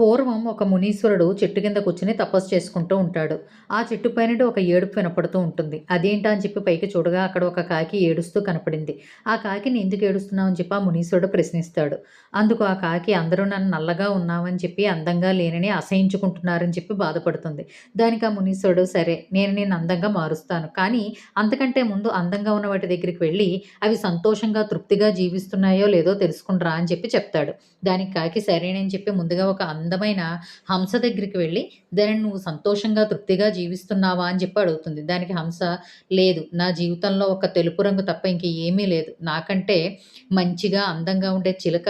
పూర్వం ఒక మునీశ్వరుడు చెట్టు కింద కూర్చుని తపస్సు చేసుకుంటూ ఉంటాడు. ఆ చెట్టు పైన ఒక ఏడుపు వినపడుతూ ఉంటుంది. అదేంటా? అని చెప్పి పైకి చూడగా అక్కడ ఒక కాకి ఏడుస్తూ కనపడింది. ఆ కాకిని ఎందుకు ఏడుస్తున్నావు? అని చెప్పి ఆ మునీశ్వరుడు ప్రశ్నిస్తాడు. అందుకు ఆ కాకి అందరూ నన్ను నల్లగా ఉన్నామని చెప్పి అందంగా లేనని అసహించుకుంటున్నారని చెప్పి బాధపడుతుంది. దానికి ఆ మునీశ్వరుడు సరే నేను నేను అందంగా మారుస్తాను. కానీ అంతకంటే ముందు అందంగా ఉన్న వాటి దగ్గరికి వెళ్ళి అవి సంతోషంగా తృప్తిగా జీవిస్తున్నాయో లేదో తెలుసుకుంటారా అని చెప్పి చెప్తాడు. దానికి కాకి సరేనని చెప్పి ముందుగా ఒక అందం అందమైన హంస దగ్గరికి వెళ్ళి దాన్ని నువ్వు సంతోషంగా తృప్తిగా జీవిస్తున్నావా? అని చెప్పి అడుగుతుంది. దానికి హంస లేదు నా జీవితంలో ఒక తెలుపు రంగు తప్ప ఇంక ఏమీ లేదు. నాకంటే మంచిగా అందంగా ఉండే చిలుక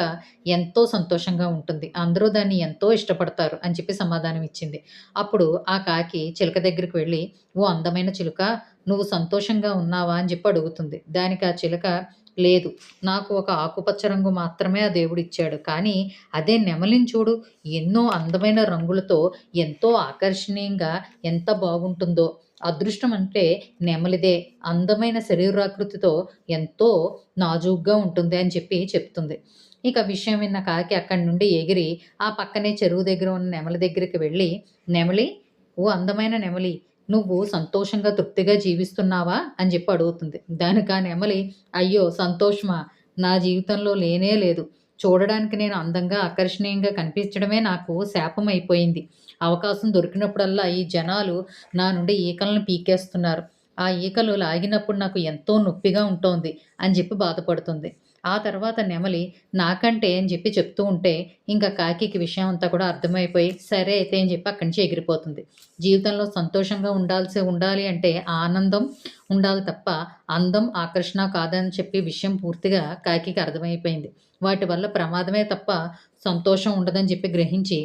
ఎంతో సంతోషంగా ఉంటుంది. అందరూ దాన్ని ఎంతో ఇష్టపడతారు అని చెప్పి సమాధానం ఇచ్చింది. అప్పుడు ఆ కాకి చిలుక దగ్గరికి వెళ్ళి ఓ అందమైన చిలుక నువ్వు సంతోషంగా ఉన్నావా? అని చెప్పి అడుగుతుంది. దానికి ఆ చిలుక లేదు. నాకు ఒక ఆకుపచ్చ రంగు మాత్రమే ఆ దేవుడు ఇచ్చాడు కానీ అదే నెమలిని చూడు ఎన్నో అందమైన రంగులతో ఎంతో ఆకర్షణీయంగా ఎంత బాగుంటుందో. అదృష్టం అంటే నెమలిదే. అందమైన శరీరాకృతితో ఎంతో నాజూగ్గా ఉంటుంది అని చెప్పి చెప్తుంది. ఇక విషయం విన్న కాకి అక్కడి నుండి ఎగిరి ఆ పక్కనే చెరువు దగ్గర ఉన్న నెమలి దగ్గరికి వెళ్ళి నెమలి? ఓ అందమైన నెమలి. నువ్వు సంతోషంగా తృప్తిగా జీవిస్తున్నావా? అని చెప్పి అడుగుతుంది. దానికాని ఎమలి నెమలి అయ్యో సంతోషమా? నా జీవితంలో లేనే లేదు. చూడడానికి నేను అందంగా ఆకర్షణీయంగా కనిపించడమే నాకు శాపం అయిపోయింది. అవకాశం దొరికినప్పుడల్లా ఈ జనాలు నా నుండి ఈకలను పీకేస్తున్నారు. ఆ ఈకలు లాగినప్పుడు నాకు ఎంతో నొప్పిగా ఉంటోంది అని చెప్పి బాధపడుతుంది. ఆ తర్వాత నెమలి నాకంటే అని చెప్పి చెప్తూ ఉంటే ఇంకా కాకికి విషయం అంతా కూడా అర్థమైపోయి సరే అయితే అని చెప్పి అక్కడి నుంచి ఎగిరిపోతుంది. జీవితంలో సంతోషంగా ఉండాల్సి ఉండాలి అంటే ఆనందం ఉండాలి తప్ప అందం ఆకర్షణ కాదని చెప్పి విషయం పూర్తిగా కాకికి అర్థమైపోయింది. వాటి వల్ల ప్రమాదమే తప్ప సంతోషం ఉండదని చెప్పి గ్రహించి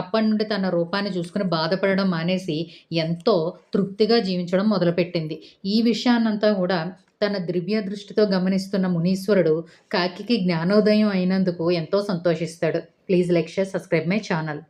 అప్పటి నుండి తన రూపాన్ని చూసుకుని బాధపడడం మానేసి ఎంతో తృప్తిగా జీవించడం మొదలుపెట్టింది. ఈ విషయాన్నంతా కూడా తన దివ్య దృష్టితో గమనిస్తున్న మునీశ్వరుడు కాకికి జ్ఞానోదయం అయినందుకు ఎంతో సంతోషిస్తాడు. Please like share subscribe my channel.